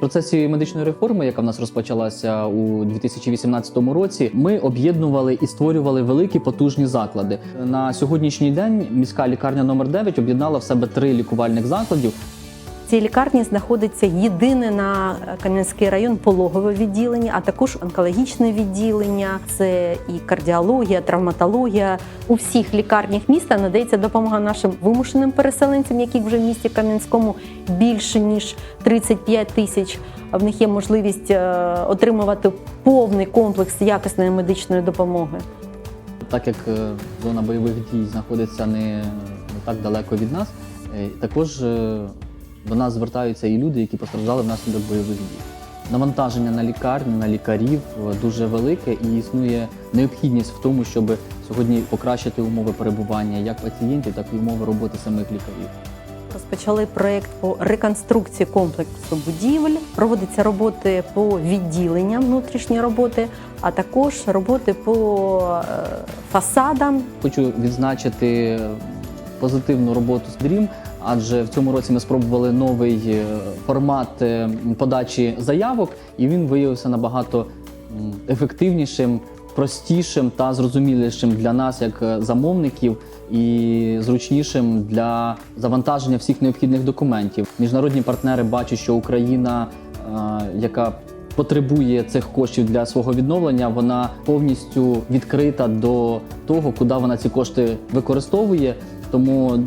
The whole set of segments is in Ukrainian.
Процесі медичної реформи, яка в нас розпочалася у 2018 році, ми об'єднували і створювали великі потужні заклади. На сьогоднішній день міська лікарня номер 9 об'єднала в себе три лікувальних закладів. Цій лікарні знаходиться єдине на Кам'янський район пологове відділення, а також онкологічне відділення. Це і кардіологія, травматологія. У всіх лікарнях міста надається допомога нашим вимушеним переселенцям, яких вже в місті Кам'янському більше ніж 35 тисяч. В них є можливість е, отримувати повний комплекс якісної медичної допомоги. Так як е, зона бойових дій знаходиться не, так далеко від нас, е, також до нас звертаються і люди, які постраждали внаслідок бойових дій. Навантаження на лікарню, на лікарів е, дуже велике і існує необхідність в тому, щоб сьогодні покращити умови перебування як пацієнтів, так і умови роботи самих лікарів. Розпочали проєкт по реконструкції комплексу будівель. Проводяться роботи по відділенням внутрішні роботи, а також роботи по е, фасадам. Хочу відзначити позитивну роботу з Dream, адже в цьому році ми спробували новий е, формат е, подачі заявок, і він виявився набагато ефективнішим, простішим та зрозумілішим для нас, як е, замовників, і зручнішим для завантаження всіх необхідних документів. Міжнародні партнери бачать, що Україна, яка потребує цих коштів для свого відновлення, вона повністю відкрита до того, куди вона ці кошти використовує. Тому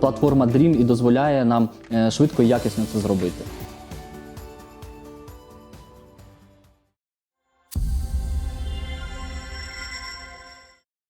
платформа Dream і дозволяє нам е, швидко і якісно це зробити.